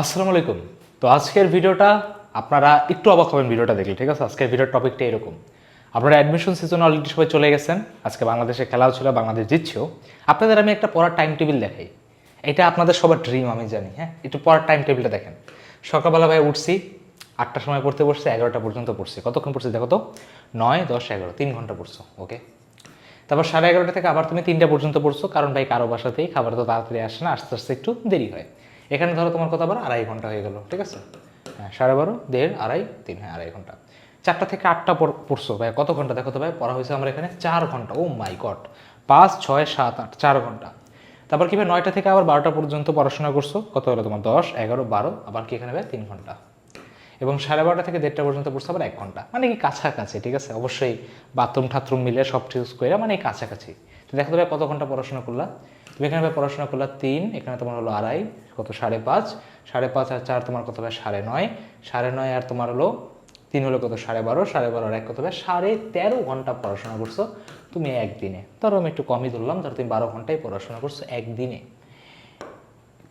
আসসালামু আলাইকুম। তো আজকের ভিডিওটা আপনারা একটু অবাক হবেন ভিডিওটা দেখলে, ঠিক আছে? আজকের ভিডিওর টপিকটা এরকম। আপনারা অ্যাডমিশন সিজন অলরেডি সবাই চলে গেছেন। আজকে বাংলাদেশে খেলাও ছিল, বাংলাদেশ জিতছেও। আপনাদের আমি একটা পড়ার টাইম টেবিল দেখাই। এটা আপনাদের সবার ড্রিম আমি জানি হ্যাঁ? একটু পড়ার টাইম টেবিলটা দেখেন। সকালবেলা ভাই উঠছি, আটটার সময় পড়তে বসছে, এগারোটা পর্যন্ত পড়ছি। কতক্ষণ পড়ছি দেখো তো? নয়, দশ, এগারো, তিন ঘণ্টা পড়ছো ওকে তারপর সাড়ে এগারোটা থেকে আবার তুমি তিনটা পর্যন্ত পড়ছো, কারণ ভাই কারও বাসাতেই খাবার তো তাড়াতাড়ি আসে না, আস্তে আস্তে একটু দেরি হয়। এখানে ধরো তোমার কথা আবার আড়াই ঘণ্টা হয়ে গেল, ঠিক আছে? হ্যাঁ সাড়ে বারো, দেড়, আড়াই, তিন হ্যাঁ আড়াই ঘণ্টা। চারটা থেকে আটটা পড়- পড়ছো, ভাই, কত ঘণ্টা দেখো তো ভাই, পড়া হয়েছে আমার এখানে চার ঘণ্টা ও মাই গড পাঁচ, ছয়, সাত, আট, চার ঘণ্টা। তারপর কি ভাই, নয়টা থেকে আবার বারোটা পর্যন্ত পড়াশোনা করছ? কত হলো তোমার, দশ, এগারো, বারো, আবার কি এখানে ভাই, তিন ঘণ্টা। এবং সাড়ে বারোটা থেকে দেড়টা পর্যন্ত পড়ছে আবার এক ঘণ্টা। মানে কি কাছাকাছি, ঠিক আছে? অবশ্যই বাথরুম ঠাথরুম মিলে সব চুজ করে মানে কাছাকাছি। দেখো ভাই কত ঘণ্টা পড়াশোনা করলা? তুমি এখানে ভাই পড়াশোনা করলা তিন, এখানে তোমার হলো আড়াই, কত? সাড়ে পাঁচ। সাড়ে পাঁচ আর চার তোমার কত ভাই? সাড়ে নয়। সাড়ে নয় আর তোমার হলো তিন হলো কত? সাড়ে বারো। সাড়ে বারো আর এক কত ভাই? সাড়ে তেরো ঘণ্টা পড়াশোনা করছ তুমি একদিনে। ধরো আমি একটু কমই ধরলাম, ধরো তুমি বারো ঘন্টায় পড়াশোনা করছ একদিনে।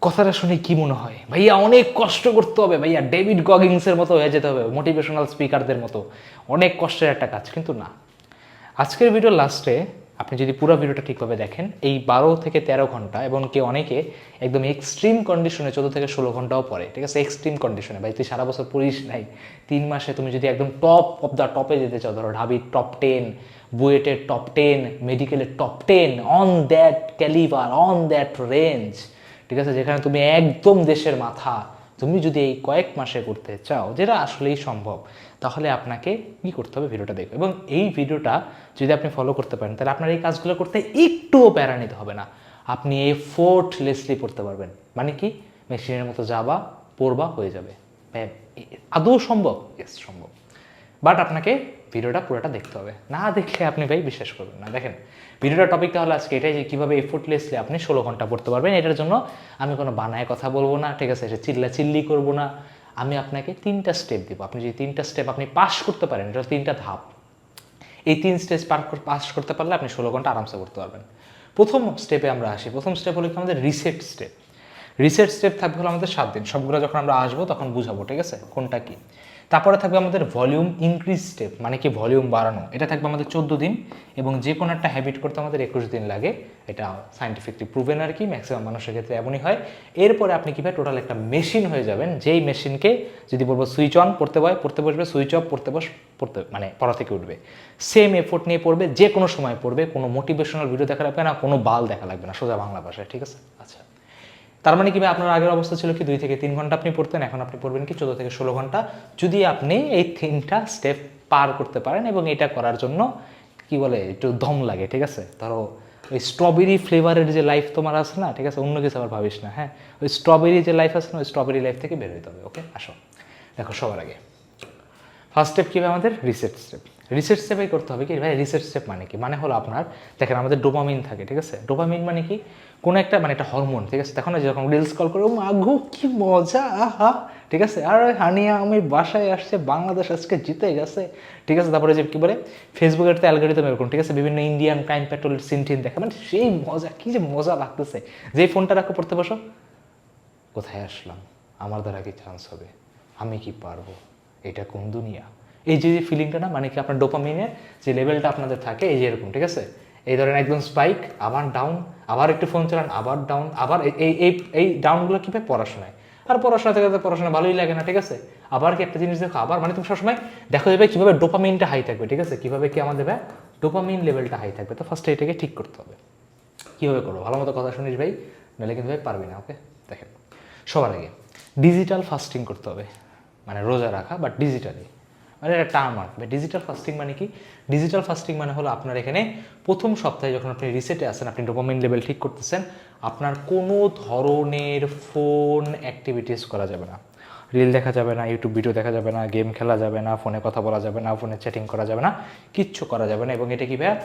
কথাটা শুনে কি মনে হয়? ভাইয়া অনেক কষ্ট করতে হবে ভাইয়া, ডেভিড গগিংসের মতো হয়ে যেতে হবে মোটিভেশনাল স্পিকারদের মতো। অনেক কষ্টের একটা কাজ, কিন্তু না। আজকের ভিডিও লাস্টে আপনি যদি পুরো ভিডিওটা ঠিকভাবে দেখেন, এই বারো থেকে তেরো ঘণ্টা এবং কি অনেকে একদম এক্সট্রিম কন্ডিশনে চোদ্দ থেকে ষোলো ঘন্টাও পরে ঠিক আছে? এক্সট্রিম কন্ডিশনে ভাই, তুই সারা বছর পড়িস নাই। তিন মাসে তুমি যদি একদম টপ অফ দ্য টপে যেতে চাও, ধরো ঢাবির টপ টেন বুয়েটের টপ টেন মেডিকেলের top ten on that calibre on that range ঠিক আছে? যেখানে তুমি একদম দেশের মাথা, তুমি যদি এই কয়েক মাসে করতে চাও, যেটা আসলেই সম্ভব তাহলে আপনাকে কি করতে হবে ভিডিওটা দেখবে। এবং এই ভিডিওটা যদি আপনি ফলো করতে পারেন তাহলে আপনার এই কাজগুলো করতে একটুও প্যারা নিতে হবে না। আপনি এফোর্টলেসলি পড়তে পারবেন। মানে কি? মেশিনের মতো যাবা পড়বা হয়ে যাবে। ভাই, আদৌ সম্ভব? ইয়েস সম্ভব। বাট আপনাকে ভিডিওটা পুরোটা দেখতে হবে। না দেখলে আপনি ভাই বিশ্বাস করবেন না। দেখেন ভিডিওটার টপিকটা হলো আজকে এটাই যে কীভাবে এফোর্টলেসলি আপনি ষোলো ঘণ্টা পড়তে পারবেন। এটার জন্য আমি কোনো বানায় কথা বলব না ঠিক আছে? সে চিল্লা চিল্লি করব না। আমি আপনাকে তিনটা স্টেপ দেবো। আপনি যে তিনটা স্টেপ আপনি পাস করতে পারেন, এটা তিনটা ধাপ। এই তিন স্টেজ পার পাস করতে পারলে আপনি ষোলো ঘণ্টা আরামসে করতে পারবেন। প্রথম স্টেপে আমরা আসি। প্রথম স্টেপ হলো কি? আমাদের রিসেট স্টেপ রিসেট স্টেপ থাকবে হলো আমাদের সাত দিন। সবগুলো যখন আমরা আসব তখন বুঝাবো, ঠিক আছে? কোনটা কি? তারপরে থাকবে আমাদের ভলিউম ইনক্রিজ স্টেপ মানে কি ভলিউম বাড়ানো। এটা থাকবে আমাদের চোদ্দ দিন এবং যে কোনো একটা হ্যাবিট করতে আমাদের একুশ দিন লাগে। এটা সাইন্টিফিকলি প্রুভেন আর কি ম্যাক্সিমাম মানুষের ক্ষেত্রে এমনই হয়। এরপরে আপনি কীভাবে টোটাল একটা মেশিন হয়ে যাবেন, যেই মেশিনকে যদি বলব সুইচ অন পড়তে হয় পড়তে বসবে সুইচ অফ পড়তে বস, পড়তে মানে পড়া থেকে উঠবে। সেম এফোর্ট নিয়ে পড়বে যে কোনো সময় পড়বে, কোনো মোটিভেশনাল ভিডিও দেখা লাগবে না, কোনো বাল দেখা লাগবে না, সোজা বাংলা ভাষায়, ঠিক আছে? আচ্ছা। তার মানে কি ভাই, আপনার আগের অবস্থা ছিল কি, দুই থেকে তিন ঘণ্টা আপনি পড়তেন, এখন আপনি পড়বেন কি, চোদ্দ থেকে ষোলো ঘণ্টা। যদি আপনি এই তিনটা স্টেপ পার করতে পারেন এবং এটা করার জন্য কি বলে, একটু দম লাগে, ঠিক আছে? ধরো, ওই স্ট্রবেরি ফ্লেভারের যে লাইফ তোমার আছে না, ঠিক আছে? অন্য কিছু আবার ভাবিস না হ্যাঁ? ওই স্ট্রবেরি যে লাইফ আছে না, ওই স্ট্রবেরি লাইফ থেকে বের হতে হবে ওকে আসো। দেখো, সবার আগে। ফার্স্ট স্টেপ কী আমাদের? রিসেট স্টেপ রিসেট স্টেপেই করতে হবে কি, ভাই রিসেট স্টেপ মানে কি? মানে হলো আপনার, দেখেন আমাদের ডোপামিন থাকে, ঠিক আছে? ডোপামিন মানে কি? কোনো একটা মানে একটা হরমোন ঠিক আছে? তখন যখন রিলস কল করে মাঘু কি মজা, আহা! ঠিক আছে? আর হানিয়া আমি বাসায় আসছে, বাংলাদেশ আজকে জিতে গেছে। ঠিক আছে? তারপরে যে কি বলে? ফেসবুকের তো অ্যালগোরিদম এরকম, ঠিক আছে? বিভিন্ন ইন্ডিয়ান ক্রাইম পেট্রোল সিন টিন দেখা মানে সেই মজা, কী যে মজা লাগতেছে। যেই ফোনটা রাখো, পড়তে বসো। কোথায় আসলাম? আমার দ্বারা কি চান্স হবে? আমি কি পারব? এটা কোন দুনিয়া? এই যে ফিলিংটা না মানে কি আপনার ডোপামিনের যে লেভেলটা আপনাদের থাকে, এই যে এরকম, ঠিক আছে? এই ধরেন একদম স্পাইক আবার ডাউন আবার একটু ফোন চালান, আবার ডাউন আবার এই- এই এই ডাউনগুলো কী পায় পড়াশোনায়? আর পড়াশোনা থেকে পড়াশোনা ভালোই লাগে না, ঠিক আছে? আবার কি একটা জিনিস দেখো, আবার মানে তুমি সবসময় দেখো যাবে কীভাবে ডোপামিনটা হাই থাকবে, ঠিক আছে? কীভাবে কি আমাদের ডোপামিন লেভেলটা হাই থাকবে? তো ফার্স্টে এটাকে ঠিক করতে হবে। কীভাবে করব? ভালো মতো কথা শুনিস ভাই, নাহলে কিন্তু ভাই পারবি না ওকে দেখেন, সবার আগে ডিজিটাল ফাস্টিং করতে হবে। মানে রোজা রাখা বাট ডিজিটালি মানে এটা টার্ম আর ডিজিটাল ফাস্টিং মানে কি? ডিজিটাল ফাস্টিং মানে হলো আপনার এখানে প্রথম সপ্তাহে যখন আপনি রিসেটে আসেন আপনি ডোপামিন লেভেল ঠিক করতেছেন, আপনার কোনো ধরনের ফোন অ্যাক্টিভিটিস করা যাবে না। রিল দেখা যাবে না ইউটিউব ভিডিও দেখা যাবে না গেম খেলা যাবে না ফোনে কথা বলা যাবে না ফোনে চ্যাটিং করা যাবে না, কিচ্ছু করা যাবে না। এবং এটা কি ভাইয়া?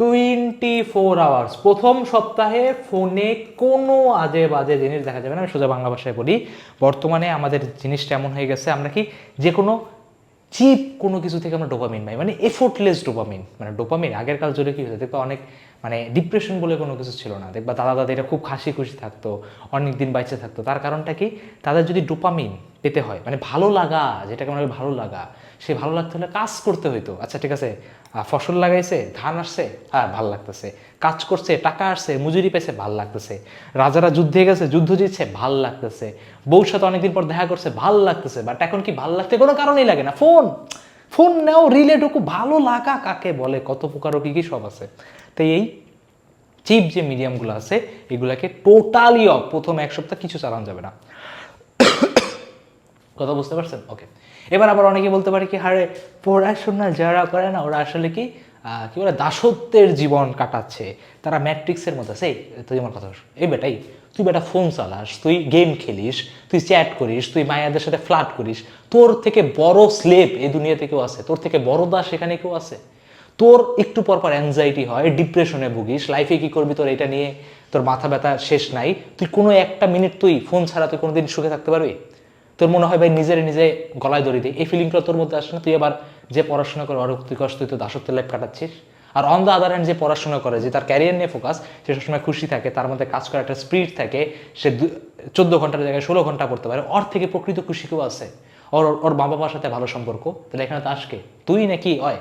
টোয়েন্টি ফোর আওয়ার্স প্রথম সপ্তাহে ফোনে কোনো আজে বাজে জিনিস দেখা যাবে না। আমি সোজা বাংলা ভাষায় বলি, বর্তমানে আমাদের জিনিসটা এমন হয়ে গেছে, আমরা কি যে কোনো চিপ কোনো কিছু থেকে আমরা ডোপামিন পাই। মানে এফোর্টলেস ডোপামিন। মানে ডোপামিন আগের কাল জুড়ে কি হতো দেখবে অনেক মানে ডিপ্রেশন বলে কোনো কিছু ছিল না। দেখবা দাদা দাদিরা খুব হাসি খুশি থাকতো, অনেক দিন বাইচে থাকতো। তার কারণটা কি? তাদের যদি ডোপামিন পেতে হয় মানে ভালো লাগা, যেটাকে আমরা ভালো লাগা সে ভালো লাগতে হলে কাজ করতে হইতো। আচ্ছা ঠিক আছে ফসল লাগাইছে, ধান আসছে হ্যাঁ ভালো লাগতেছে। কাজ করছে, টাকা আসছে, মজুরি পেয়েছে ভালো লাগতেছে। রাজারা যুদ্ধে গেছে, যুদ্ধ জিতছে, ভালো লাগতেছে। বউর সাথে অনেকদিন পর দেখা করছে, ভালো লাগতেছে। বাট এখন কি ভালো লাগতে কোনো কারণেই লাগে না। ফোন ফোন নেও রিলে ঢুকু, ভালো লাগা কাকে বলে, কত প্রকার ও কি কি সব আছে। তো এই চিপ যে মিডিয়ামগুলো আছে, এগুলাকে টোটালি অফ। প্রথম এক সপ্তাহ কিছু চালানো যাবে না। কথা বুঝতে পারছেন? ওকে। এবার আবার অনেকে বলতে পারে কি, হারে, পড়াশোনা যারা করে না, ওরা আসলে কি কি বলে, দাসত্বের জীবন কাটাচ্ছে। তারা ম্যাট্রিক্সের মধ্যে আছে। তুই আমার কথা এই বেটাই, তুই বেটা ফোন চালাস, তুই গেম খেলিস, তুই চ্যাট করিস, তুই মায়াদের সাথে ফ্লাট করিস। তোর থেকে বড় স্লেপ এই দুনিয়াতে কেউ আছে? তোর থেকে বড় দাস এখানে কেউ আছে? তোর একটু পর পর অ্যাংজাইটি হয় ডিপ্রেশনে ভুগিস লাইফে কি করবি তোর এটা নিয়ে তোর মাথা ব্যথা শেষ নাই, তুই কোনো একটা মিনিট তুই ফোন ছাড়া তুই কোনোদিন সুখে থাকতে পারবি? তোর মনে হয় ভাই নিজের নিজে গলায় দড়ি দিই, এই ফিলিংটা তোর মধ্যে আসে না? তুই আবার যে পড়াশোনা করে অরূপ তুই কষ্ট তুই তো দাসত্বের লাইফ কাটাচ্ছিস, আর অন দ্য আদার হ্যান্ড যে পড়াশোনা করে, যে তার ক্যারিয়ার নিয়ে ফোকাস সে সবসময় খুশি থাকে, তার মধ্যে কাজ করার একটা স্পিড থাকে, সে চোদ্দ ঘণ্টার জায়গায় ষোলো ঘণ্টা পড়তে পারে, ওর থেকে প্রকৃত খুশি কেউ আছে? ওর- ওর মা বাবার সাথে ভালো সম্পর্ক? তাহলে এখানে তো আসকে তুই নাকি হয়?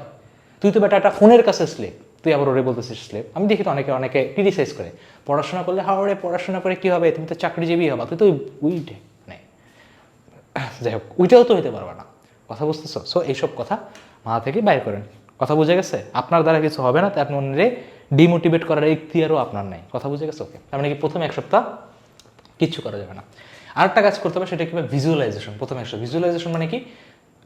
তুই তো বেটা একটা ফোনের কাছে স্লেপ তুই আবার ওরে বলতেছিস স্লেপ আমি দেখি তো অনেকে অনেকে ক্রিটিসাইজ করে। পড়াশোনা করলে হাওড়ে পড়াশোনা করে কি হবে? তুমি তো চাকরিজীবী হবা। তুই তো উইটে মানে যাই হোক ওইটাও তো হইতে পারবে না। কথা বুঝতেছো? সো এইসব কথা মাথা থেকে বাইর করেন। কথা বুঝে গেছে? আপনার দ্বারা কিছু হবে না তাই আপনি অন্যরে ডিমোটিভেট করার ইখতিয়ারও আপনার নাই। কথা বুঝে গেছে? ওকে তার মানে কি প্রথম এক সপ্তাহ কিচ্ছু করা যাবে না। আরেকটা কাজ করতে হবে, সেটা কি ভিজুয়ালাইজেশন প্রথম একশো ভিজুয়ালাইজেশন মানে কি?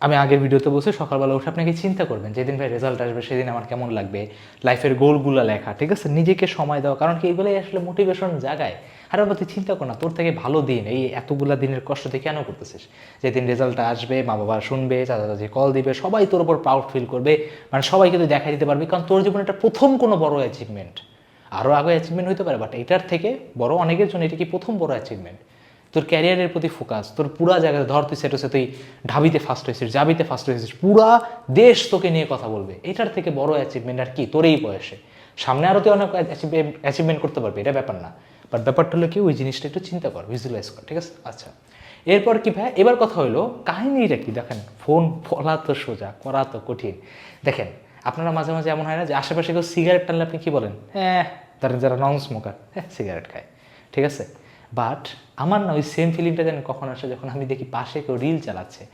আমি আগের ভিডিওতে বলছি, সকালবেলা উঠে আপনাকে চিন্তা করবেন? যেদিন ভাই রেজাল্ট আসবে, সেদিন আমার কেমন লাগবে? লাইফের গোলগুলো লেখা, ঠিক আছে? নিজেকে সময় দেওয়া কারণ কি এগুলোই আসলে মোটিভেশন জাগায়। আর বাবা, তুই চিন্তা কর না, তোর থেকে ভালো দিন, এই এতগুলা দিনের কষ্ট তুই কেন করতেছিস? যেদিন রেজাল্টটা আসবে মা বাবা শুনবে চাচা চাচি কল দিবে, সবাই তোর উপর প্রাউড ফিল করবে। মানে সবাইকে তুই দেখাই দিতে পারবি, কারণ তোর জীবনে এটা প্রথম কোনো বড় অ্যাচিভমেন্ট আরও আগে অ্যাচিভমেন্ট হতে পারে বাট এটার থেকে বড় অনেকের জন্য এটা কি প্রথম বড় অ্যাচিভমেন্ট তোর ক্যারিয়ারের প্রতি ফোকাস তোর পুরা জায়গায় ধর তুই সেটা তুই ঢাবিতে ফার্স্ট হয়েছিস জাবিতে ফার্স্ট হয়েছিস পুরা দেশ তোকে নিয়ে কথা বলবে। এটার থেকে বড় অ্যাচিভমেন্ট আর কি? তোর এই বয়সে। সামনে আরও তুই অনেক অ্যাচিভমেন্ট করতে পারবি এটা ব্যাপার না। বাট ব্যাপারটা হলো কি ওই জিনিসটা একটু চিন্তা কর ভিজুয়ালাইজ কর ঠিক আছে? আচ্ছা। এরপর কি ভাই? এবার কথা হলো কাহিনীটা কি? দেখেন ফোন ফলা তো সোজা করা তো কঠিন। দেখেন আপনারা মাঝে মাঝে এমন হয় না যে আশেপাশে কেউ সিগারেট টানলে আপনি কি বলেন? হ্যাঁ। ধরেন যারা নন স্মোকার হ্যাঁ সিগারেট খায় ঠিক আছে? বাট আমার না ওই সেম ফিলিংটা যেন কখন আসে যখন আমি দেখি পাশে কেউ রিল চালাচ্ছে।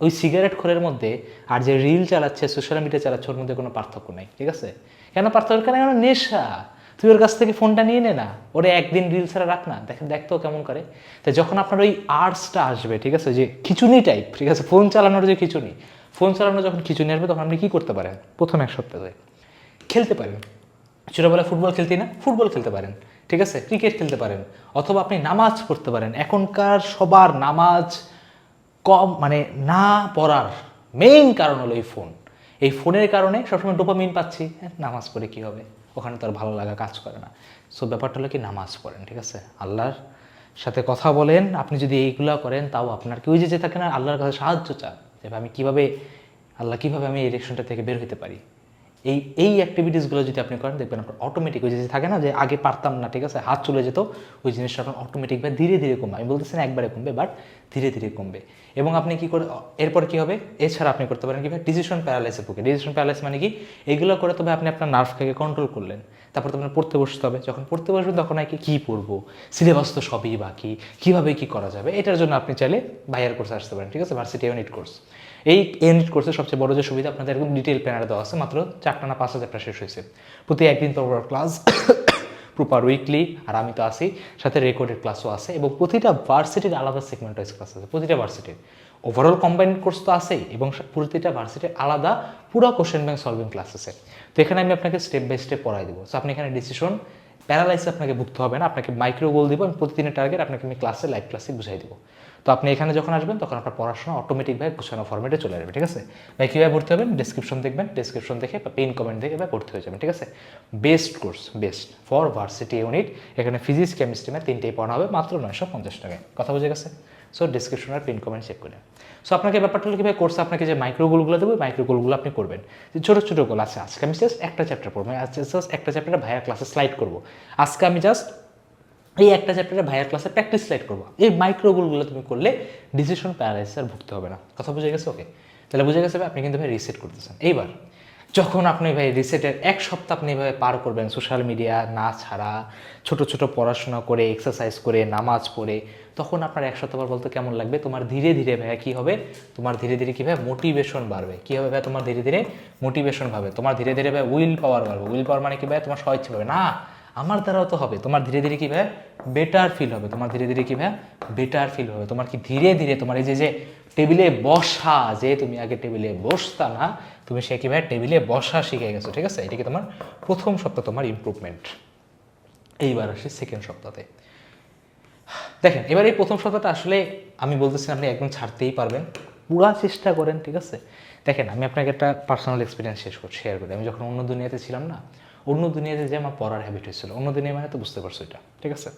ওই সিগারেট খোরের মধ্যে আর যে রিল চালাচ্ছে সোশ্যাল মিডিয়া চালাচ্ছে, ওর মধ্যে কোনো পার্থক্য নেই, ঠিক আছে? কেন পার্থক্য কেন কেন নেশা? তুই ওর কাছ থেকে ফোনটা নিয়ে নে না। ওরে একদিন রিল ছাড়া রাখ না। দেখেন দেখতো কেমন করে। তো যখন আপনার ওই আর্টসটা আসবে, ঠিক আছে? যে খিচুনি টাইপ ঠিক আছে? ফোন চালানোর যে খিচুনি ফোন চালানো যখন খিচুনি আসবে, তখন আপনি কী করতে পারেন? প্রথম এক সপ্তাহে খেলতে পারেন। ছোটোবেলায় ফুটবল খেলতে না? ফুটবল খেলতে পারেন। ঠিক আছে? ক্রিকেট খেলতে পারেন, অথবা আপনি নামাজ পড়তে পারেন। এখনকার সবার নামাজ কম মানে না পড়ার মেইন কারণ হলো এই ফোন এই ফোনের কারণে সবসময় ডোপামিন পাচ্ছি। নামাজ পড়ে কি হবে? ওখানে তো আর ভালো লাগা কাজ করে না। সো ব্যাপারটা হলো কি, নামাজ পড়েন, ঠিক আছে? আল্লাহর সাথে কথা বলেন, আপনি যদি এইগুলা করেন, তাও আপনার কেউ যে যে থাকে না, আল্লাহর কাছে সাহায্য চান। যে, আমি কীভাবে, আল্লাহ কীভাবে আমি এই ইলেকশনটা থেকে বের হতে পারি? এই এই অ্যাক্টিভিটিসগুলো যদি আপনি করেন, দেখবেন আপনার অটোমেটিক ওই যে থাকে না, যে আগে পারতাম না, ঠিক আছে? হাত চলে যেত, ওই জিনিসটা আপনার অটোমেটিক বা ধীরে ধীরে কমবে। আমি বলতেছি না একবারে কমবে বাট ধীরে ধীরে কমবে। এবং আপনি কি করে, এরপর কি হবে? এছাড়া আপনি করতে পারেন কীভাবে ডিসিশন প্যারালাইসের পক্ষে। ডিসিশন প্যারালাইস মানে কি? এগুলো করে তবে আপনি আপনার নার্ভকে কন্ট্রোল করলেন। তারপর তো আপনার পড়তে বসতে হবে। যখন পড়তে বসবেন, তখন আর কি পড়ব? সিলেবাস তো সবই বাকি। কীভাবে কী করা যাবে? এটার জন্য আপনি চাইলে বাইরের কোর্সে আসতে পারেন, ঠিক আছে? ভার্সিটি ইউনিট কোর্স এই ইউনিট কোর্সের সবচেয়ে বড় যে সুবিধা, আপনাদের একদম ডিটেল প্ল্যানার দেওয়া আছে, মাত্র চারটা না পাঁচ হাজারটা শেষ হয়েছে। প্রতি একদিন পর ক্লাস প্রপার উইকলি আর আমি তো আসি সাথে রেকর্ডেড ক্লাসও আছে এবং প্রতিটা ভার্সিটির আলাদা সেগমেন্ট ওয়াইজ ক্লাস আছে, প্রতিটা ভার্সিটির ওভারঅল কম্বাইন্ড কোর্স তো আছেই এবং প্রতিটা ভার্সিটির আলাদা পুরো কোশ্চেন ব্যাংক সলভিং ক্লাস আছে। তো এখানে আমি আপনাকে স্টেপ বাই স্টেপ পড়াই দেবো। সো আপনি এখানে ডিসিশন প্যারালাইসে আপনাকে ভুগতে হবে না, আপনাকে মাইক্রো গোল দিব আমি প্রতিদিনের টার্গেট আপনাকে আমি ক্লাসে লাইভ ক্লাসে বুঝাই দেবো। তো আপনি এখানে যখন আসবেন, তখন আপনার পড়াশোনা অটোমেটিকভাবে গুছানো ফর্মেটে চলে আসবে, ঠিক আছে? ভাই, কীভাবে ভর্তি হবেন? ডিসক্রিপশন দেখবেন ডিসক্রিপশন দেখে বা পিন কমেন্ট দেখে বা ভর্তি হয়ে যাবেন, ঠিক আছে? Best course best for varsity unit এখানে ফিজিক্স কেমিস্ট্রি ম্যাথ তিনটেই পড়ানো হবে, মাত্র নয়শো পঞ্চাশ টাকায়। কথা বুঝে গেছে? সো ডিসক্রিপশন আর পিন কমেন্ট চেক করে। সো আপনাকে ব্যাপারটা হলো কীভাবে কোর্সে আপনাকে যে মাইক্রো গোলগুলো দেবো মাইক্রো গোলগুলো আপনি করবেন। যে ছোটো ছোটো গোল আছে, আজকে আমি জাস্ট একটা চ্যাপ্টার পড়ব আজকে জাস্ট একটা চ্যাপ্টারে ভাইয়া ক্লাসে স্লাইড করব। আজকে আমি জাস্ট এই একটা চ্যাপ্টারে ভাইয়ার ক্লাসে প্র্যাকটিস স্লাইড করব। এই মাইক্রো গোলগুলো তুমি করলে ডিসিশন প্যারালাইসিস আর ভুগতে হবে না। কথা বুঝে গেছে? ওকে তাহলে বুঝে গেছে ভাই, আপনি কিন্তু ভাই রিসেট করতেছেন। এইবার, যখন আপনি ভাই রিসেটের এক সপ্তাহ আপনি এভাবে পার করবেন সোশ্যাল মিডিয়া না ছাড়া, ছোট ছোট পড়াশোনা করে এক্সারসাইজ করে, নামাজ পড়ে, তখন আপনার এক সপ্তাহ পর বলতে কেমন লাগবে? তোমার ধীরে ধীরে ভাইয়া কী হবে? তোমার ধীরে ধীরে কী ভাবে মোটিভেশন বাড়বে। কী হবে ভাই তোমার ধীরে ধীরে মোটিভেশন ভাবে। তোমার ধীরে ধীরে ভাই উইল পাওয়ার বাড়বে। উইল পাওয়ার মানে কি ভাই তোমার স্বইচ্ছা পাবে না আমার দ্বারাও তো হবে। তোমার ধীরে ধীরে কি ভাই বেটার ফিল হবে। তোমার ধীরে ধীরে কি ভাই বেটার ফিল হবে। তোমার কি ধীরে ধীরে তোমার এই যে যে টেবিলে বসা, যে তুমি আগে টেবিলে বসতা না, তুমি সে কি ভাই টেবিলে বসা শিখে গেছো, ঠিক আছে? এটা কি তোমার প্রথম সপ্তাহ, তোমার ইমপ্রুভমেন্ট এইবার আসে সেকেন্ড সপ্তাহে দেখেন, এবার এই প্রথম সপ্তাহটা আসলে আমি বলতেছি আপনি একদম ছাড়তেই পারবেন। পুরা চেষ্টা করেন, ঠিক আছে? দেখেন, আমি আপনাকে একটা পার্সোনাল এক্সপিরিয়েন্স শেষ করছি শেয়ার করি। আমি যখন অন্য দুনিয়াতে ছিলাম না অন্য দুনিয়াতে যে আমার পড়ার হ্যাবিট হয়েছিল। অন্য দুনিয়া মানে তো বুঝতে পারছ এটা। ঠিক আছে?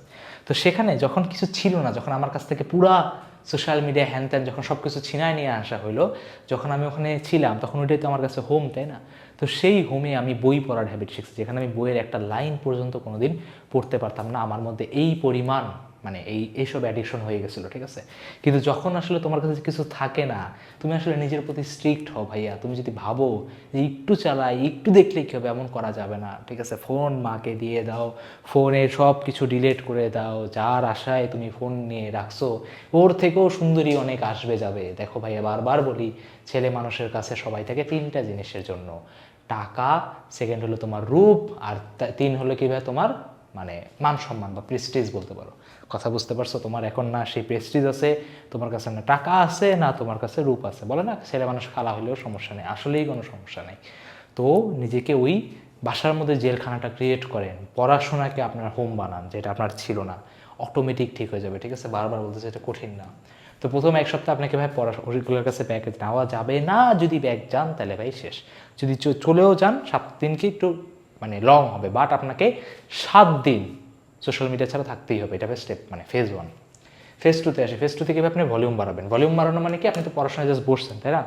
তো সেখানে যখন কিছু ছিল না, যখন আমার কাছ থেকে পুরা সোশ্যাল মিডিয়া হ্যান ত্যান যখন সব কিছু ছিনায় নিয়ে আসা হলো যখন আমি ওখানে ছিলাম, তখন ওইটাই তো আমার কাছে হোম তাই না? তো সেই হোমে আমি বই পড়ার হ্যাবিট শিখছি, যেখানে আমি বইয়ের একটা লাইন পর্যন্ত কোনোদিন পড়তে পারতাম না। আমার মধ্যে এই পরিমাণ মানে এই এইসব অ্যাডিকশন হয়ে গেছিল, ঠিক আছে? কিন্তু যখন আসলে তোমার কাছে কিছু থাকে না, তুমি আসলে নিজের প্রতি স্ট্রিক্ট হও ভাইয়া। তুমি যদি ভাবো যে একটু চালাই, একটু দেখলে কী হবে, এমন করা যাবে না, ঠিক আছে? ফোন মাকে দিয়ে দাও ফোনে সব কিছু ডিলেট করে দাও, যার আশায় তুমি ফোন নিয়ে রাখছো, ওর থেকেও সুন্দরী অনেক আসবে যাবে। দেখো ভাইয়া, বারবার বলি, ছেলে মানুষের কাছে সবাই থাকে তিনটা জিনিসের জন্য। টাকা সেকেন্ড হলো তোমার রূপ, আর তিন হলো কি ভাই তোমার মানে মান সম্মান বা প্রেস্টিজ বলতে পারো। কথা বুঝতে পারছ? তোমার এখন না সেই প্রেস্টিজ আছে, তোমার কাছে না টাকা আছে, না তোমার কাছে রূপ আছে। বলে না, ছেলে মানুষ খালা হলেও সমস্যা নেই, আসলেই কোনো সমস্যা নেই। তো নিজেকে ওই বাসার মধ্যে জেলখানাটা ক্রিয়েট করেন, পড়াশোনাকে আপনার হোম বানান, যেটা আপনার ছিল না। অটোমেটিক ঠিক হয়ে যাবে, ঠিক আছে? বারবার বলতেছে এটা কঠিন না। তো প্রথম এক সপ্তাহ আপনাকে ভাই পড়া ওরিগুলোর কাছে ব্যাগ নেওয়া যাবে না, যদি ব্যাগ যান তাহলে ভাই শেষ। যদি চলেও যান, সাত দিনকে একটু মানে লং হবে বাট আপনাকে সাত দিন সোশ্যাল মিডিয়া ছাড়া থাকতেই হবে, এটা স্টেপ মানে ফেজ ওয়ান ফেজ টুতে আসে ফেজ টু থেকে আপনি ভলিউম বাড়াবেন। ভলিউম বাড়ানো মানে কি? আপনি তো পড়াশোনায় জাস্ট বসছেন, তাই না?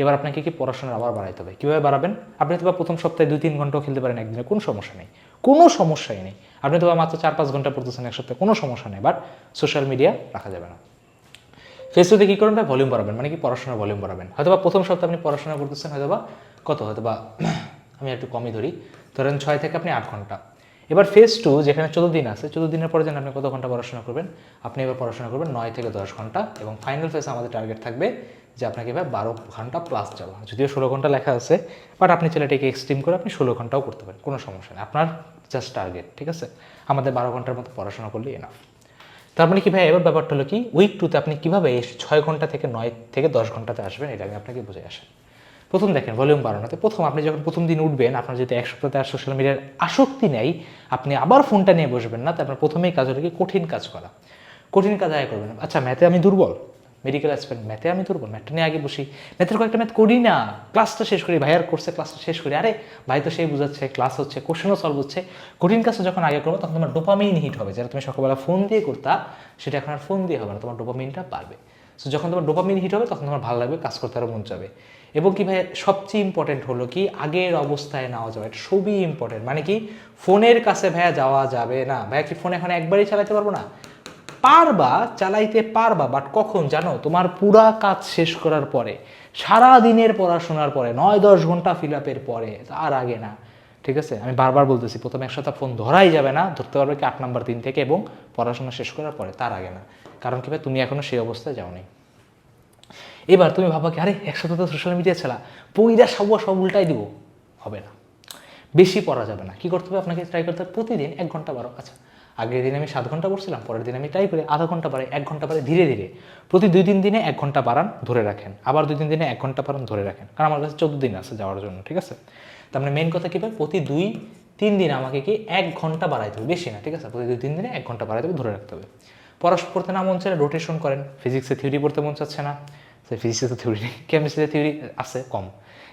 এবার আপনাকে কি পড়াশোনা আবার বাড়াইতে হবে? কীভাবে বাড়াবেন? আপনি তো প্রথম সপ্তাহে দুই তিন ঘন্টাও খেলতে পারেন, একদিনে কোনো সমস্যা নেই। কোনো সমস্যাই নেই। আপনি তো মাত্র চার পাঁচ ঘণ্টা পড়তেছেন এক সপ্তাহে, কোনো সমস্যা নেই বাট সোশ্যাল মিডিয়া রাখা যাবে না। ফেসবুকে কী করবেন ভলিউম বাড়াবেন মানে কি পড়াশোনার ভলিউম বাড়াবেন। হয়তো বা প্রথম সপ্তাহে আপনি পড়াশোনা করতেছেন হয়তো বা কত? হয়তো বা আমি একটু কমই ধরি ধরেন ছয় থেকে আপনি আট ঘণ্টা। এবার ফেজ টু যেখানে চোদ্দ দিন আছে, চোদ্দ দিনের পরে যেন আপনি কত ঘণ্টা পড়াশোনা করবেন, আপনি এবার পড়াশোনা করবেন নয় থেকে দশ ঘণ্টা এবং ফাইনাল ফেজ আমাদের টার্গেট থাকবে যে আপনাকে এবার বারো ঘণ্টা প্লাস যাওয়া। যদিও ষোলো ঘণ্টা লেখা আছে বাট আপনি ছেলেটাকে এক্সট্রিম করে আপনি ষোলো ঘন্টাও করতে পারেন, কোনো সমস্যা নেই। আপনার জাস্ট টার্গেট ঠিক আছে? আমাদের বারো ঘণ্টার মতো পড়াশোনা করলেই এনাফ তার মানে কি ভাই, এবার ব্যাপারটা হলো কি উইক টুতে আপনি কীভাবে ছয় ঘণ্টা থেকে নয় থেকে দশ ঘন্টাতে আসবেন, এটা আমি আপনাকে বুঝে আসেন প্রথম দেখেন ভলিউম বাড়ানোতে। প্রথম আপনি যখন প্রথম দিন উঠবেন, আপনার যদি এক সপ্তাহে আর সোশ্যাল মিডিয়ার আসক্তি নেই, আপনি আবার ফোনটা নিয়ে বসবেন না তো আপনার প্রথমেই কাজ হলো কি কঠিন কাজ করা। কঠিন কাজ আগে করবেন। আচ্ছা ম্যাথে আমি দুর্বল? মেডিকেল অ্যাসপেন্ট ম্যাথে আমি দুর্বল? ম্যাথটা নিয়ে আগে বসি। ম্যাথের কয়েকটা ম্যাথ করি না। ক্লাসটা শেষ করি ভাইয়ার কোর্সে ক্লাসটা শেষ করি। আরে, ভাই তো সেই বুঝাচ্ছে ক্লাস হচ্ছে কোশ্চেনও সলভ হচ্ছে। কঠিন কাজটা যখন আগে করব, তখন তোমার ডোপামিন হিট হবে। যেটা তুমি সকালবেলা ফোন দিয়ে করতা, সেটা এখন আর ফোন দিয়ে হবে না, তোমার ডোপামিনটা বাড়বে। সো যখন তোমার ডোপামিন হিট হবে, তখন তোমার ভালো লাগবে, কাজ করতে আরও মন যাবে এবং কি ভাই সবচেয়ে ইম্পর্টেন্ট হলো কি, আগের অবস্থায় নেওয়া যাবে। এটা খুবই ইম্পর্টেন্ট মানে কি, ফোনের কাছে ভাইয়া যাওয়া যাবে না। ভাইয়া কি ফোন এখন একবারই চালাতে পারব না? পারবা, চালাইতে পারবা বাট কখন জানো? তোমার পুরা কাজ শেষ করার পরে সারা দিনের পড়াশোনার পরে নয় দশ ঘণ্টা ফিল আপের পরে তার আগে না। ঠিক আছে? আমি বারবার বলতেছি, প্রথম এক সপ্তাহ ফোন ধরাই যাবে না, ধরতে পারবে কি আট নাম্বার দিন থেকে, এবং পড়াশোনা শেষ করার পরে, তার আগে না। কারণ কি ভাই তুমি এখনও সেই অবস্থায় যাওনি। এবার তুমি ভাবা কি আরে এক তো সোশ্যাল মিডিয়া ছাড়া, পইরা সব সব উল্টাই দিব। হবে না। বেশি পড়া যাবে না। কি করতে হবে আপনাকে ট্রাই করতে হবে প্রতিদিন এক ঘণ্টা বারো আচ্ছা আগের দিন আমি সাত ঘণ্টা পড়ছিলাম, পরের দিন আমি ট্রাই করি আধা ঘণ্টা বাড়াই, এক ঘণ্টা বাড়ে ধীরে ধীরে। প্রতি দুই তিন দিনে এক ঘণ্টা বাড়ান, ধরে রাখেন। আবার দুই তিন দিনে এক ঘণ্টা বাড়ান, ধরে রাখেন। কারণ আমার কাছে চোদ্দ দিন আছে যাওয়ার জন্য, ঠিক আছে? তার মানে মেন কথা কী ভাই? প্রতি দুই তিন দিন আমাকে কি এক ঘণ্টা বাড়াইতে হবে। বেশি না, ঠিক আছে? প্রতি দুই তিন দিনে এক ঘণ্টা বাড়াইতে হবে, ধরে রাখতে হবে। পড়াশোনা পড়তে না মন চাইলে রোটেশন করেন। ফিজিক্সে থিওরি পড়তে মন চাচ্ছে না। সে ফিজিক্সে থিওরি নেই কেমিস্ট্রিতে থিওরি আছে, কম।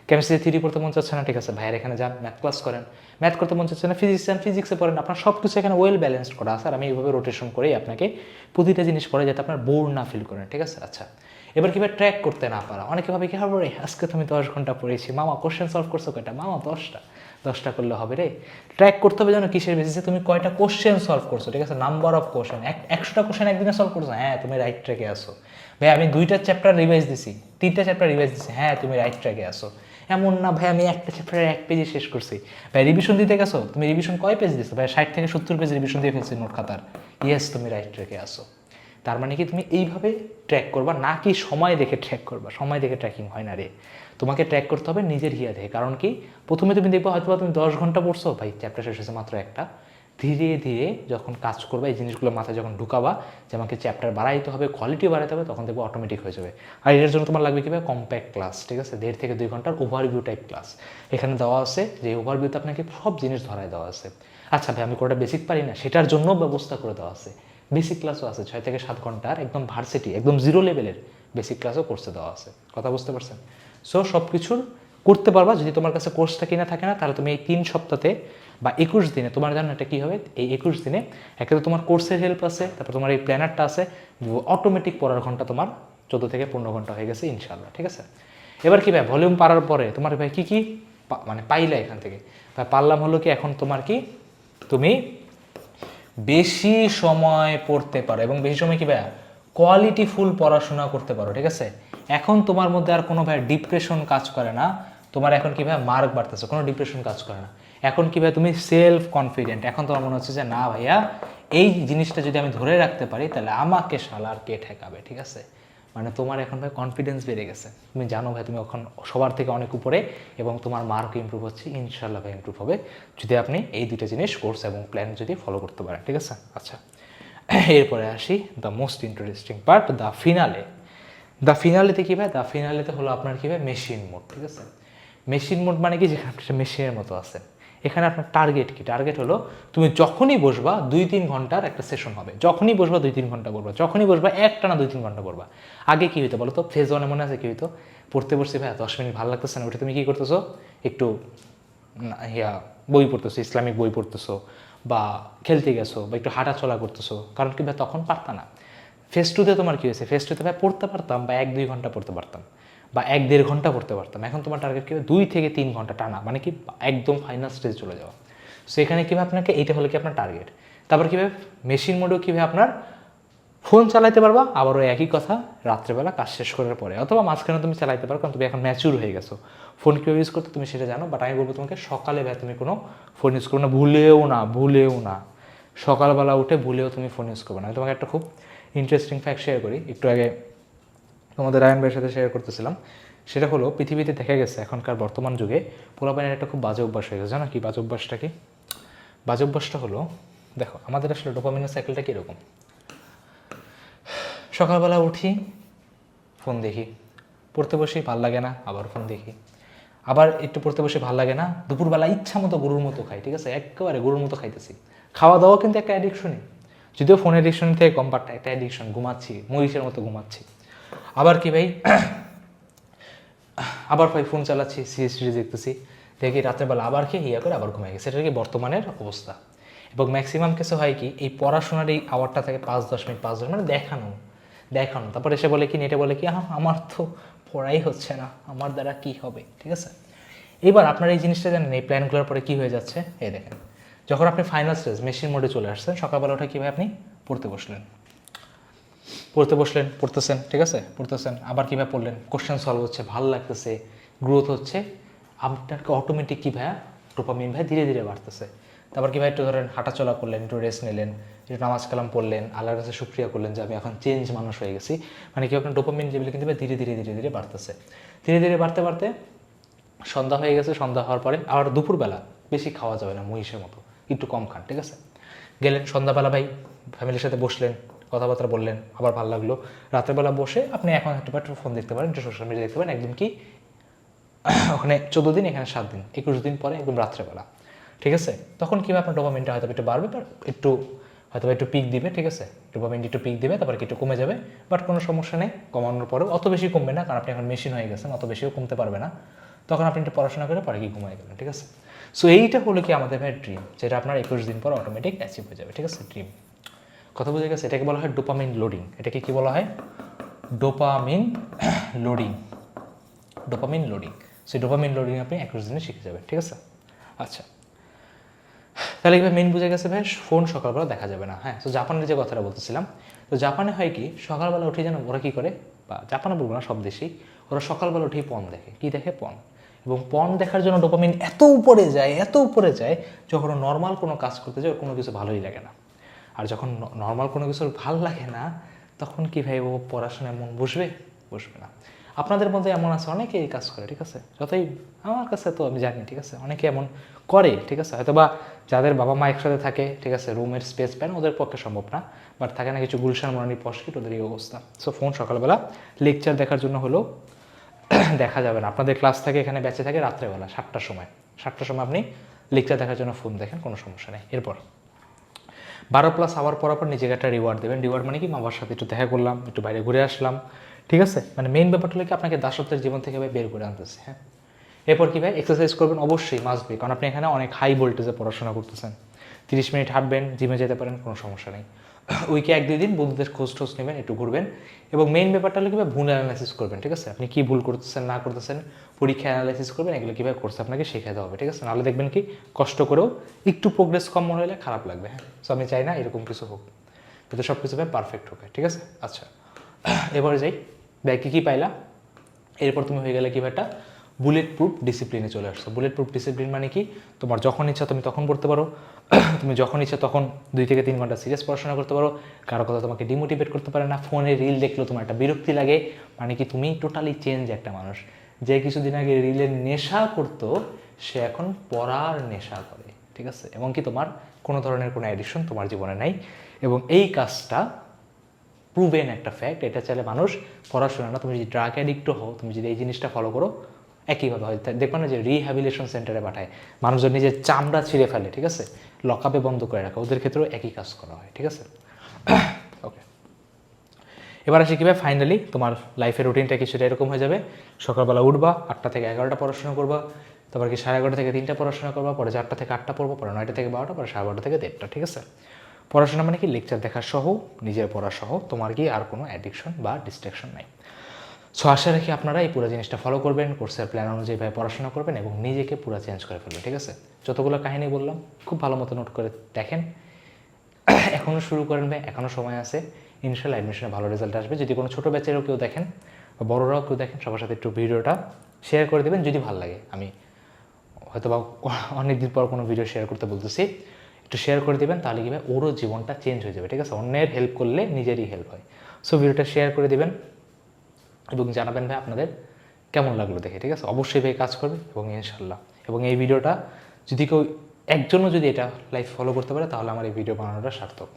কেমিস্ট্রিতে থ্রি পড়তে মন চাচ্ছে না? ঠিক আছে, ভাইয়ের এখানে যান ম্যাথ ক্লাস করেন। ম্যাথ করতে মন চাচ্ছে না ফিজিক্স যান ফিজিক্সে পড়েন। আপনার সব কিছু এখানে ওয়েল ব্যালেন্সড করা আছে, আর আমি এইভাবে রোটেশন করেই আপনাকে প্রতিটা জিনিস পড়ে যাতে আপনার বোর না ফিল করেন, ঠিক আছে? আচ্ছা এবার কীভাবে ট্র্যাক করতে না পারা? অনেকে ভাবে কি হবে রে, আজকে তুমি দশ ঘণ্টা পড়েছি। মামা কোশ্চেন সলভ করছ কয়টা? মামা, দশটা। দশটা করলে হবে রে। ট্র্যাক করতে হবে যেন কিসের বেসিসে তুমি কয়টা কোশ্চেন সলভ করছ? ঠিক আছে নাম্বার অফ কোশ্চেন একশোটা কোশ্চেন একদিনে সলভ করছ? হ্যাঁ তুমি রাইট ট্র্যাকে আসো ভাই, আমি দুইটা চ্যাপ্টার রিভাইজ দিছি, তিনটা চ্যাপ্টার রিভাইজ দিছি। হ্যাঁ তুমি রাইট ট্র্যাকে আসো এমন না ভাই, আমি একটা চ্যাপ্টারের এক পেজে শেষ করছি। ভাই রিভিশন দিতে গেছো? তুমি রিভিশন কয় পেজ দিছো? ভাই, ষাট থেকে সত্তর পেজ রিভিশন দিয়ে ফেলছি নোট খাতার। ইয়েস তুমি রাইট ট্র্যাকে আসো তার মানে কি তুমি এইভাবে ট্র্যাক করবা? না কি সময় দেখে ট্র্যাক করবা? সময় দেখে ট্র্যাকিং হয় না রে। তোমাকে ট্র্যাক করতে হবে নিজের হিয়া দেখে। কারণ কি? প্রথমে তুমি দেখব হয়তো তুমি দশ ঘণ্টা পড়ছো। ভাই চ্যাপ্টার শেষ হয়েছে মাত্র একটা। ধীরে ধীরে যখন কাজ করবে, এই জিনিসগুলো মাথায় যখন ঢুকাবা যে আমাকে চ্যাপ্টার বাড়াইতে হবে কোয়ালিটি বাড়াইতে হবে, তখন দেখব অটোমেটিক হয়ে যাবে। আর এটার জন্য তোমার লাগবে কীভাবে কম্প্যাক্ট ক্লাস ঠিক আছে? দেড় থেকে দুই ঘণ্টার ওভারভিউ টাইপ ক্লাস এখানে দেওয়া আছে যে ওভারভিউতে আপনাকে সব জিনিস ধরায় দেওয়া আছে। আচ্ছা ভাই, আমি কোনটা বেসিক পারি না? সেটার জন্য ব্যবস্থা করে দেওয়া আছে। বেসিক ক্লাসও আছে, ছয় থেকে সাত ঘণ্টার একদম ভার্সিটি একদম জিরো লেভেলের বেসিক ক্লাসও কোর্সে দেওয়া আছে। কথা বুঝতে পারছেন? সো সব কিছুর করতে পারবা। যদি তোমার কাছে কোর্সটা কিনা থাকে না, তাহলে তুমি এই তিন সপ্তাহে বা একুশ দিনে, তোমার জানো এটা কী হবে? এই একুশ দিনে একটা তো তোমার কোর্সের হেল্প আছে, তারপর তোমার এই প্ল্যানারটা আছে অটোমেটিক পড়ার ঘণ্টা তোমার চোদ্দ থেকে পনেরো ঘণ্টা হয়ে গেছে ইনশাল্লাহ ঠিক আছে? এবার কি ভাই ভলিউম পারার পরে তোমার ভাই কী কী মানে পাইলে এখান থেকে? ভাই, পারলাম হলো কি এখন তোমার কি, তুমি বেশি সময় পড়তে পারো এবং বেশি সময় কি ভাইয়া কোয়ালিটি ফুল পড়াশোনা করতে পারো, ঠিক আছে? এখন তোমার মধ্যে আর কোনো ভাই ডিপ্রেশন কাজ করে না। তোমার এখন কি ভাই মার্ক বাড়তেছে? কোনো ডিপ্রেশন কাজ করে না। এখন কীভাবে তুমি সেলফ কনফিডেন্ট এখন তোমার মনে হচ্ছে যে, না ভাইয়া, এই জিনিসটা যদি আমি ধরে রাখতে পারি, তাহলে আমাকে শালার কে ঠেকাবে? ঠিক আছে? মানে তোমার এখন ভাই কনফিডেন্স বেড়ে গেছে। তুমি জানো ভাই, তুমি এখন সবার থেকে অনেক উপরে এবং তোমার মার্ক ইমপ্রুভ হচ্ছে। ইনশাল্লাহ ভাই ইমপ্রুভ হবে। যদি আপনি এই দুটো জিনিস কোর্স এবং প্ল্যান যদি ফলো করতে পারেন, ঠিক আছে? আচ্ছা এরপরে আসি the most interesting part the finale the ফিনালেতে কী ভাই? দ্য ফিনালেতে হলো আপনার কী ভাই? মেশিন মোড ঠিক আছে? মেশিন মোড মানে কি? যেখানে আপনি মেশিনের মতো আছে। এখানে আপনার টার্গেট কি? টার্গেট হলো তুমি যখনই বসবা দুই তিন ঘণ্টার একটা সেশন হবে। যখনই বসবা দুই তিন ঘণ্টা করবা। যখনই বসবা একটা না দুই তিন ঘণ্টা করবা। আগে কি হইতো বলো তো ফেজ ওয়ানে মনে আছে কি হইতো? পড়তে বসছি ভাই দশ মিনিট ভালো লাগতেছে না। ওটা তুমি কী করতেছো? একটু ইয়া, বই পড়তেছো, ইসলামিক বই পড়তেছো বা খেলতে গেছো বা একটু হাঁটা চলা করতেছো। কারণ কি ভাই তখন পারতা না। ফেস টুতে তোমার কি হয়েছে? ফেস টুতে ভাই পড়তে পারতাম বা এক দুই ঘণ্টা পড়তে পারতাম। বা এক দেড় ঘণ্টা পড়তে পারতাম। এখন তোমার টার্গেট কি? দুই থেকে তিন ঘণ্টা টানা মানে কি একদম ফাইনাল স্টেজ চলে যাওয়া। সো এখানে কীভাবে আপনাকে? এইটা হলো কি আপনার টার্গেট তারপর কীভাবে মেশিন মোডেও কীভাবে আপনার? ফোন চালাইতে পারবা আবার ওই একই কথা, রাত্রেবেলা কাজ শেষ করার পরে। অথবা মাঝখানে তুমি চালাইতে পারো, কারণ তুমি এখন ম্যাচুর হয়ে গেছো। ফোন কীভাবে ইউজ করতে, তুমি সেটা জানো বাট আমি বলব তোমাকে, সকালে ভাই তুমি কোনো ফোন ইউজ করো না, ভুলেও না ভুলেও না। সকালবেলা উঠে ভুলেও তুমি ফোন ইউজ করবে না। তোমাকে একটা খুব ইন্টারেস্টিং ফ্যাক্ট শেয়ার করি, একটু আগে তোমাদের রায়ন ভাইয়ের সাথে শেয়ার করতেছিলাম। সেটা হলো, পৃথিবীতে দেখা গেছে এখনকার বর্তমান যুগে পোলাপাইনের একটা খুব বাজে অভ্যাস হয়ে গেছে। জানো কি বাজে অভ্যাসটা কি? বাজে অভ্যাসটা হলো, দেখো, আমাদের আসলে ডোপামিনের সাইকেলটা কীরকম? সকালবেলা উঠি ফোন দেখি। পড়তে বসি, ভালো লাগে না, আবার ফোন দেখি। আবার একটু পড়তে বসে ভালো লাগে না, দুপুরবেলা ইচ্ছা মতো গরুর মতো খাই, ঠিক আছে? একেবারে গরুর মতো খাইতেছি। খাওয়া দাওয়া কিন্তু একটা অ্যাডিকশনই যদিও ফোন অ্যাডিকশন থেকে কম পারটা একটা অ্যাডিকশন ঘুমাচ্ছি মরিচের মতো ঘুমাচ্ছি। আবার কি ভাই? আবার ভাই ফোন চালাচ্ছি সিরিজ সিরিজ দেখতেছি। দেখি রাত্রেবেলা আবার খেয়ে ইয়া করে আবার ঘুমিয়ে গেছে। এটা কি বর্তমানের অবস্থা? এবং ম্যাক্সিমাম কিছু হয় কি, এই পড়াশোনার এই আওয়ারটা থাকে পাঁচ, দশ মিনিট, পাঁচ, দশ মানে দেখানো দেখানো। তারপর এসে বলে কি, নেটে বলে কি, আহ, আমার তো পড়াই হচ্ছে না, আমার দ্বারা কি হবে? ঠিক আছে? এবার আপনার এই জিনিসটা জানেন, এই প্ল্যানগুলোর পরে কি হয়ে যাচ্ছে? এই দেখেন। যখন আপনি ফাইনাল স্টেজ মেশিন মোডে চলে আসছেন, সকালবেলা ওঠে কীভাবে আপনি পড়তে বসলেন? পড়তে বসলেন, পড়তেছেন, ঠিক আছে? পড়তেছেন, আবার কীভাবে পড়লেন? কোশ্চেন সলভ হচ্ছে, ভালো লাগতেছে গ্রোথ হচ্ছে। আপনাকে অটোমেটিক কী ভাইয়া? ডোপামিন ভাই ধীরে ধীরে বাড়তেছে। তারপর কী ভাই একটু ধরেন হাঁটাচলা করলেন, একটু রেস্ট নিলেন, একটু নামাজ কালাম পড়লেন, আল্লাহর কাছে শুক্রিয়া করলেন যে আমি এখন চেঞ্জ মানুষ হয়ে গেছি। মানে কি আপনার ডোপামিন লেভেল কিন্তু ভাই ধীরে ধীরে ধীরে ধীরে বাড়তেছে। ধীরে ধীরে বাড়তে বাড়তে সন্ধ্যা হয়ে গেছে, সন্ধ্যা হওয়ার পরে আবার দুপুরবেলা বেশি খাওয়া যাবে না, মহিষের মতো, একটু কম খান, ঠিক আছে? গেলেন, সন্ধ্যাবেলা ভাই ফ্যামিলির সাথে বসলেন কথাবার্তা বললেন, আবার ভালো লাগল। রাতেরবেলা বসে আপনি এখন একটু ফোন দেখতে পারেন একটু সোশ্যাল মিডিয়া দেখতে পারেন একদম কি? ওখানে চোদ্দ দিন, এখানে সাত দিন, একুশ দিন পরে একদম রাত্রেবেলা ঠিক আছে? তখন কীভাবে আপনার ডোপামিনটা হয়তো একটু বাড়বে একটু হয়তো একটু পিক দিবে, ঠিক আছে? ডোপামিন একটু পিক দিবে, তারপরে একটু কমে যাবে বাট কোনো সমস্যা নেই, কমানোর পরেও অত বেশি কমবে না, কারণ আপনি এখন মেশিন হয়ে গেছেন, অত বেশিও কমতে পারবে না। তখন আপনি একটু পড়াশোনা করে পরে কি ঘুমাই গেলেন, ঠিক আছে? সো এইটা হলো কি আমাদের ভাই ড্রিম যেটা আপনার একুশ দিন পর অটোমেটিক অ্যাচিভ হয়ে যাবে, ঠিক আছে? ড্রিম কথা বুঝে গেছে? এটাকে বলা হয় ডোপামিন লোডিং। এটাকে কি বলা হয়? Dopamine loading. Dopamine loading. সেই ডোপামিন লোডিং আপনি একুশ দিনে শিখে যাবেন, ঠিক আছে? আচ্ছা। তাহলে এবার মেন বুঝে গেছে ভাই, ফোন সকালবেলা দেখা যাবে না। হ্যাঁ তো জাপানের যে কথাটা বলতেছিলাম, তো জাপানে হয় কি, সকালবেলা উঠে যেন ওরা কী করে, বা জাপানে বলব না, সব দেশেই, ওরা সকালবেলা উঠেই পণ দেখে। কি দেখে? পণ। এবং পণ দেখার জন্য ডোপামিন এত উপরে যায়, এত উপরে যায়, যখন নর্মাল কোনো কাজ করতে যায় কোনো কিছু ভালোই লাগে না। আর যখন নর্মাল কোনো কিছুর ভালো লাগে না, তখন কি ভাই ও পড়াশোনায় মন বসবে? বসবে না। আপনাদের মধ্যে এমন আছে অনেকে এই কাজ করে, ঠিক আছে? যতই আমার কাছে তো আমি জানি, ঠিক আছে? অনেকে এমন করে, ঠিক আছে? হয়তো বা যাদের বাবা মা একসাথে থাকে, ঠিক আছে? রুমের স্পেস প্যান ওদের পক্ষে সম্ভব না বাট থাকে না কিছু গুলশান মরানি পশকিট ওদের এই অবস্থা। সো ফোন সকালবেলা লেকচার দেখার জন্য হলো দেখা যাবে না। আপনাদের ক্লাস থাকে, এখানে ব্যাচে থাকে রাত্রেবেলা, সাতটার সময়। সাতটার সময় আপনি লেকচার দেখার জন্য ফোন দেখেন, কোনো সমস্যা নেই। এরপর। বারো প্লাস আওয়ার পর আপনার নিজেকে একটা রিওয়ার্ড দেবেন। রিওয়ার্ড মানে কি? বাবার সাথে একটু দেখা করলাম, একটু বাইরে ঘুরে আসলাম। ঠিক আছে? মানে মেইন ব্যাপারটা হলো কি? আপনাকে দাসত্বের জীবন থেকে ভাই বের করে আনতেছে হ্যাঁ? এরপর কি ভাই? এক্সারসাইজ করবেন অবশ্যই মাস্ট বি কারণ আপনি এখানে অনেক হাই ভোল্টেজে পড়াশোনা করতেছেন। তিরিশ মিনিট হাঁটবেন জিমে যেতে পারেন, কোনো সমস্যা নেই। উইকে এক, দুই দিন বন্ধুদের খোঁজ টোজ নেবেন, একটু ঘুরবেন। এবং মেইন ব্যাপারটা হলো কীভাবে ভুল অ্যানালাইসিস করবেন, ঠিক আছে? আপনি কী ভুল করতেছেন, না করতেছেন পরীক্ষা অ্যানালাইসিস করবেন, এগুলো কীভাবে করছে আপনাকে শেখাতে হবে, ঠিক আছে? নাহলে দেখবেন কি, কষ্ট করেও একটু প্রোগ্রেস কম মনে হলে খারাপ লাগবে হ্যাঁ? সো আমি চাই না এরকম কিছু হোক কিন্তু সব কিছু পারফেক্ট হবে ঠিক আছে? আচ্ছা এবারে যাই, ব্যাগ কী পাইলা? এরপর তুমি হয়ে গেলে কি একটা বুলেট প্রুফ ডিসিপ্লিনে চলে আসছো। বুলেট প্রুফ ডিসিপ্লিন মানে কি? তোমার যখন ইচ্ছা তুমি তখন পড়তে পারো। তুমি যখন ইচ্ছা তখন দুই থেকে তিন ঘণ্টা সিরিয়াস পড়াশোনা করতে পারো। কারও কথা তোমাকে ডিমোটিভেট করতে পারে না। ফোনে রিল দেখলেও তোমার একটা বিরক্তি লাগে। মানে কি তুমি টোটালি চেঞ্জ একটা মানুষ। যে কিছুদিন আগে রিলের নেশা করতো, সে এখন পড়ার নেশা করে। ঠিক আছে? এবং কি তোমার কোনো ধরনের কোনো অ্যাডিকশন তোমার জীবনে নাই। এবং এই কাজটা প্রুভেন একটা ফ্যাক্ট এটা চাইলে মানুষ পড়াশোনা না, তুমি যদি ড্রাগ অ্যাডিক্টও হও, তুমি যদি এই জিনিসটা ফলো করো একইভাবে হয়। তা- দেখবে না যে রিহ্যাবিলেশন সেন্টারে পাঠায়। মানুষজন নিজের চামড়া ছিঁড়ে ফেলে, ঠিক আছে? লকআপে বন্ধ করে রাখা। ওদের ক্ষেত্রেও একই কাজ করা হয়, ঠিক আছে? ওকে এবার আসি কীভাবে ফাইনালি তোমার লাইফের রুটিনটা কিছুটা এরকম হয়ে যাবে। সকালবেলা উঠবা, আটটা থেকে এগারোটা পড়াশোনা করবা। তারপর কি সাড়ে এগারোটা থেকে তিনটা পড়াশোনা করবা, পরে চারটা থেকে আটটা পড়ব, পরে নয়টা থেকে বারোটা, পরে সাড়ে বারোটা থেকে দেড়টা, ঠিক আছে? পড়াশোনা মানে কি? লেকচার দেখা সহ, নিজের পড়া সহ। তোমার কি আর কোনো অ্যাডিকশন বা ডিস্ট্রাকশন নাই। সো আশা রাখি আপনারা এই পুরো জিনিসটা ফলো করবেন কোর্সের প্ল্যান অনুযায়ী ভাবে পড়াশোনা করবেন এবং নিজেকে পুরো চেঞ্জ করে ফেলবেন, ঠিক আছে? যতগুলো কাহিনী বললাম, খুব ভালো মতো নোট করে দেখেন। এখনও শুরু করেন ভাই এখনও সময় আছে। ইনশাল্লাহ অ্যাডমিশনে ভালো রেজাল্ট আসবে। যদি কোনো ছোটো ব্যাচেরও কেউ দেখেন বা বড়োরাও কেউ দেখেন, সবার সাথে একটু ভিডিওটা শেয়ার করে দেবেন, যদি ভালো লাগে। আমি হয়তো বা অনেক দিন পর কোনো ভিডিও শেয়ার করতে বলতেছি। একটু শেয়ার করে দেবেন, তাহলে কী ভাই ওরও জীবনটা চেঞ্জ হয়ে যাবে, ঠিক আছে? অন্যের হেল্প করলে নিজেরই হেল্প হয়। সো ভিডিওটা শেয়ার করে দেবেন। এবং জানাবেন ভাই আপনাদের কেমন লাগল দেখে, ঠিক আছে? অবশ্যই ভাই কাজ করবে এবং ইনশাল্লাহ। এবং এই ভিডিওটা যদি কেউ একজনও যদি এটা লাইফ ফলো করতে পারে, তাহলে আমার এই ভিডিও বানানোটা সার্থক।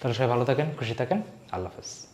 তাহলে সবাই ভালো থাকেন, খুশি থাকেন। আল্লাহ হাফেজ।